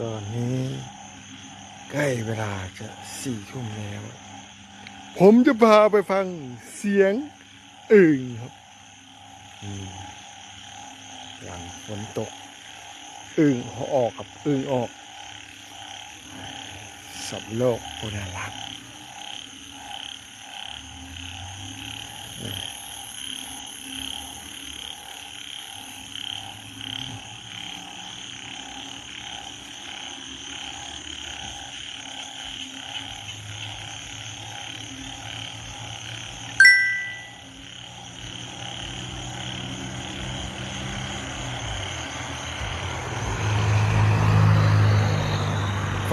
ตอนนี้ ใกล้เวลาจะสี่ทุ่มแล้ว ผมจะพาไปฟังเสียงอึ่งครับอืมหลังฝนตกอึ่งเขาออกกับอึ่งออกสับโลกโคนารั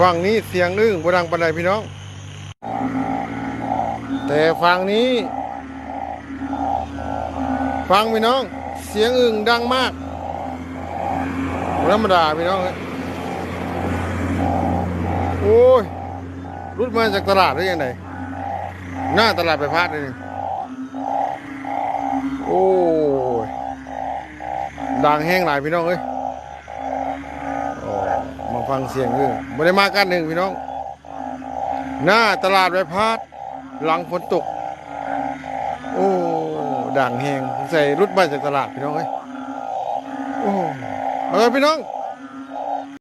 ฝั่งนี้เสียงอึ้งบดังปันใดพี่น้อง แต่ฝั่งนี้ ฟังพี่น้อง เสียงอึ่งดังมากธรรมดาพี่น้องเอ้ยโอ้ยรุดมาจากตลาดหรือยังไงหน้าตลาดไปพาดเลยโอ้ยดังแห้งหลายพี่น้องเอ้ย ฟังเสียงด้วยไม่ได้มากันหนึ่งพี่น้อง หน้าตลาดใบพัดหลังฝนตก โอ้ ด่างแหงใส่รุดมาจากตลาดพี่น้องเอ้ยโอ้เอาเลยพี่น้อง